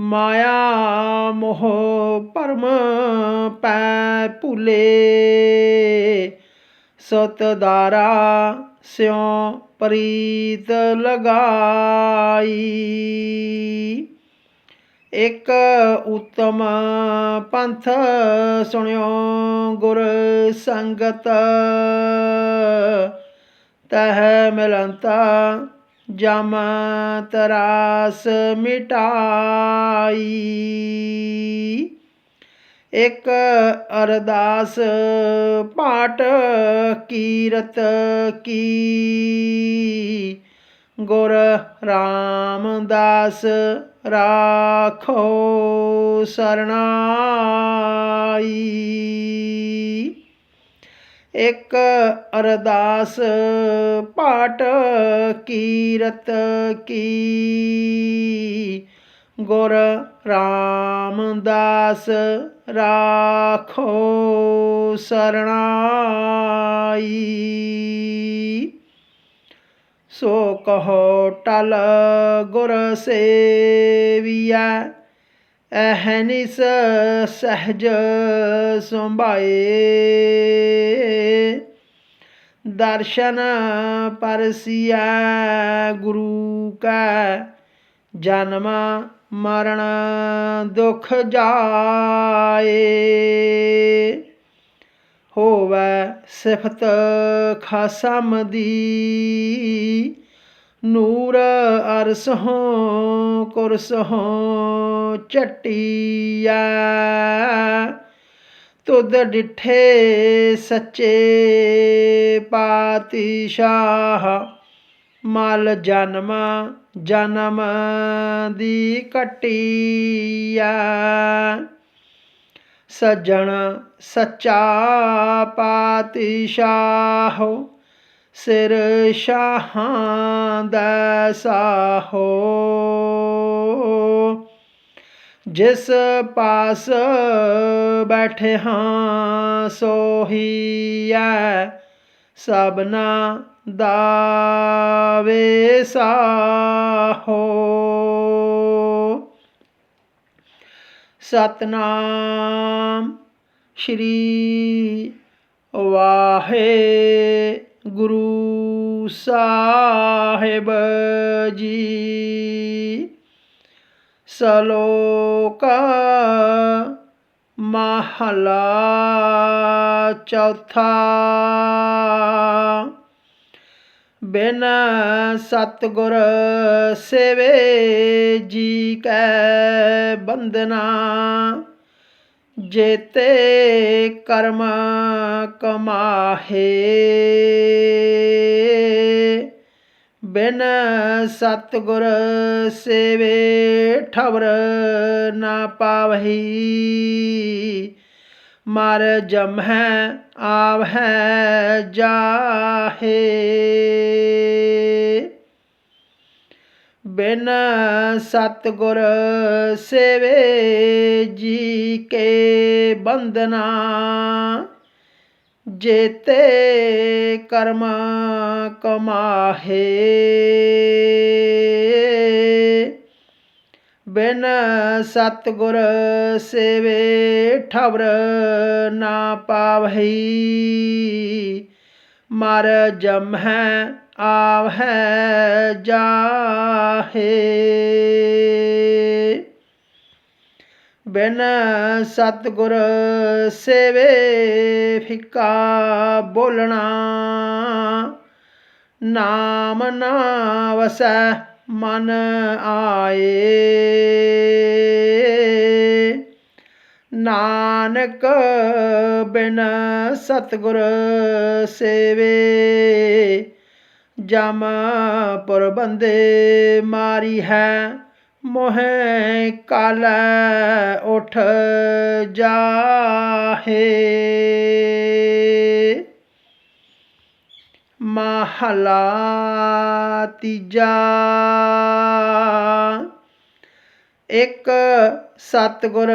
ਮਾਇਆ ਮੋਹ ਪਰਮ ਪੈ ਭੁਲੇ। ਸਤ ਦਾਰਾ ਸਿਉ ਪ੍ਰੀਤ ਲਗਾਈ। ਇਕ ਉਤਮ ਪੰਥ ਸੁਣਿਓ ਗੁਰ ਸੰਗਤ। ਤਹ ਮਿਲੰਤਾ ਜਮ ਤਰਾਸ ਮਿਟਾਈ। ਇਕ ਅਰਦਾਸ ਪਾਠ ਕੀਰਤ ਕੀ। ਗੁਰ ਰਾਮਦਾਸ ਰਾਖੋ ਸਰਣਾਈ। ਇਕ ਅਰਦਾਸ ਪਾਠ ਕੀਰਤ ਕੀ। ਗੁਰ ਰਾਮਦਾਸ ਰਾਖੋ ਸਰਣਾਈ। ਸੋ ਕਹੋ ਟਲ ਗੁਰ ਸੇਵੀਐ ਅਹਨਿਸ ਸਹਜ ਸੁਭਾਏ। ਦਰਸ਼ਨ ਪਰਸੀਐ ਗੁਰੂ ਕੈ, ਜਨਮ ਮਰਨ ਦੁਖ ਜਾਏ। ਹੋਵੇ ਸਿਫਤ ਖਸਮ ਦੀ ਨੂਰ ਅਰਸਹੋਂ ਕੁਰਸਹੋਂ ਚਟੀਆ ਤੁਧ ਡਿਠੇ ਸੱਚੇ ਪਾਤਸ਼ਾਹ, ਮਲ ਜਨਮ ਜਨਮ ਦੀ ਕਟਿਆ ਸੱਜਣ ਸੱਚਾ ਪਾਤਸ਼ਾਹ ਸਿਰ ਸ਼ਾਹਾਂ ਦਾ ਸਾਹੋ। ਜਿਸ ਪਾਸ ਬੈਠੇ ਹਾਂ ਸੋਹੀਐ ਸਭਨਾ ਦਾ ਵੇ ਸਾਹੋ। ਸਤਨਾਮ ਸ਼੍ਰੀ ਗੁਰੂ ਸਾਹਿਬ ਜੀ। ਸਲੋਕ ਮਹਲਾ ਚੌਥਾ। ਬਿਨ ਸਤਗੁਰ ਸੇਵੇ ਜੀ ਕੈ ਬੰਦਨਾ ਜੇਤੇ ਕਰਮ ਕਮਾਹੇ। ਬਿਨ ਸਤਗੁਰ ਸੇਵੇ ਠਵਰ ਨਾ ਪਾਵਹੀ। ਮਰ ਜਮ ਹੈ ਆਵ ਹੈ ਜਾਹੇ। ਬਿਨ ਸਤਗੁਰ ਸੇਵੇ ਜੀ ਕੇ ਬੰਦਨਾ ਜੇਤੇ ਕਰਮ ਕਮਾਹੇ। ਬਿਨ ਸਤਗੁਰ ਸੇਵੇ ਠਵਰ ਨਾ ਪਾਵਹੀ। ਮਰ ਜਮ ਹੈ ਆਵ ਹੈ ਜਾਹੇ। ਬਿਨ ਸਤਗੁਰ ਸੇਵੇ ਫਿੱਕਾ ਬੋਲਣਾ, ਨਾਮ ਨਾ ਵਸੈ ਮਨ ਆਏ। ਨਾਨਕ ਬਿਨ ਸਤਗੁਰ ਸੇਵੇ, ਜਮ ਪੁਰ ਬੰਦੇ ਮਾਰੀ ਹੈ। ਮੋਹਿ ਕਾਲੈ ਉਠ ਜਾਹੇ ਮਹਲਾ ਤੀਜਾ ਇੱਕ ਸਤਿਗੁਰ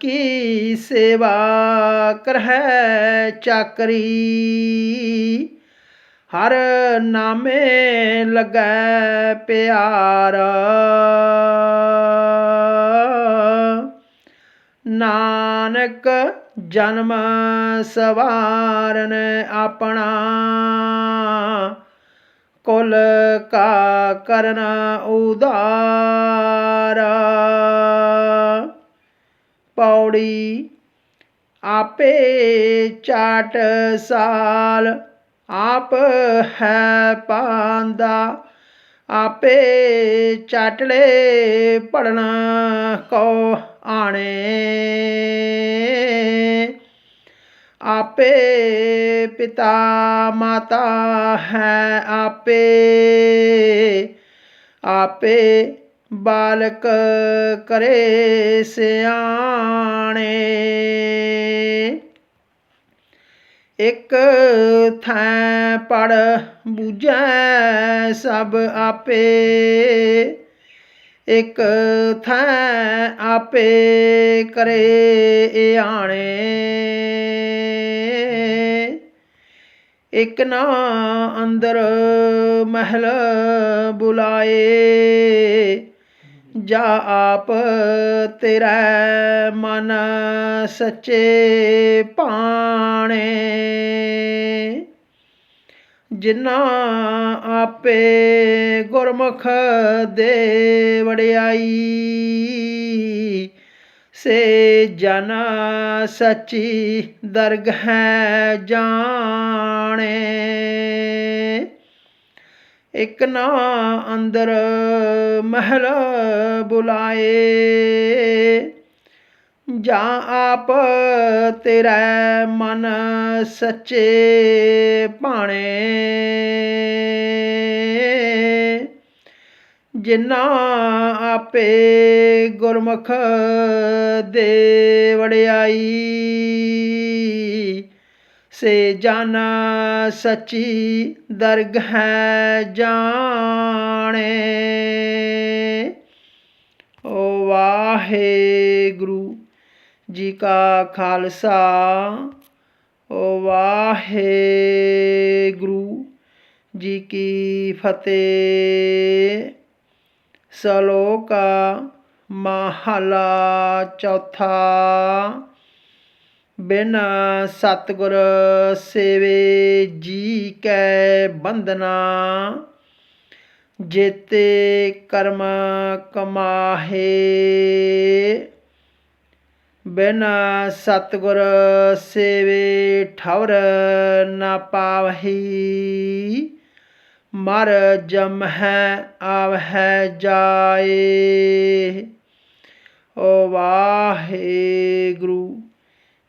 ਕੀ ਸੇਵਾ ਕਰਹਿ ਚਾਕਰੀ ਹਰ ਨਾਮੇ ਲੱਗੈ ਪਿਆਰ। ਨਾਨਕ ਜਨਮ ਸਵਾਰਨ ਆਪਣਾ, ਕੁਲ ਕਾ ਕਰਨ ਉਦਾਰ। ਪੌੜੀ ਆਪੇ ਚਾਟ ਸਾਲ ਆਪ ਹੈ ਪਾਂਦਾ, ਆਪੇ ਚਾਟਲੇ ਪੜਨਾ ਕੋ ਆਣੇ। ਆਪੇ ਪਿਤਾ ਮਾਤਾ ਹੈ ਆਪੇ ਆਪੇ ਬਾਲਕ ਕਰੇ ਸਿਆਣੇ। ਇੱਕ ਥੈਂ ਪੜ ਬੂਝੈ ਸਭ ਆਪੇ। ਇੱਕ ਥੈਂ ਆਪੇ ਕਰੇ ਆਣੇ। ਇੱਕ ਨਾ ਅੰਦਰ ਮਹਿਲ ਬੁਲਾਏ। ਜਾ ਆਪ ਤੇਰਾ ਮਨ ਸੱਚੇ ਪਾਣੇ। ਜਿਨ੍ਹਾਂ ਆਪੇ ਗੁਰਮੁਖ ਦੇ ਵੜਿਆਈ ਸੇ ਜਨ ਸੱਚੀ ਦਰਗਹ ਜਾਣੇ। ਇੱਕ ਨਾ ਅੰਦਰ ਮਹਿਲ ਬੁਲਾਏ। ਜਾਂ ਆਪ ਤੇਰਾ ਮਨ ਸੱਚੇ ਭਾਣੇ। ਜਿਨ੍ਹਾਂ ਆਪੇ ਗੁਰਮੁਖ ਦੇ ਵੜਿਆਈ ਸੇ ਜਨ ਸੱਚੀ ਦਰਗਹ ਜਾਣੇ ਓ ਵਾਹਿਗੁਰੂ ਜੀ ਕਾ ਖਾਲਸਾ ਓ ਵਾਹਿਗੁਰੂ ਜੀ ਕੀ ਫਤਿਹ ਸ਼ਲੋਕ ਮਹਲਾ ਚੌਥਾ ਬਿਨ ਸਤਿਗੁਰ ਸੇਵੇ ਜੀ ਕੈ ਬੰਦਨਾ ਜੇਤੇ ਕਰਮ ਕਮਾਹੇ। ਬਿਨ ਸਤਿਗੁਰ ਸੇਵੇ ਠਵਰ ਨਾ ਪਾਵਹੀ, ਮਰ ਜਮ ਹੈ ਆਵਹਿ ਜਾਏ। ਓ ਵਾਹਿਗੁਰੂ।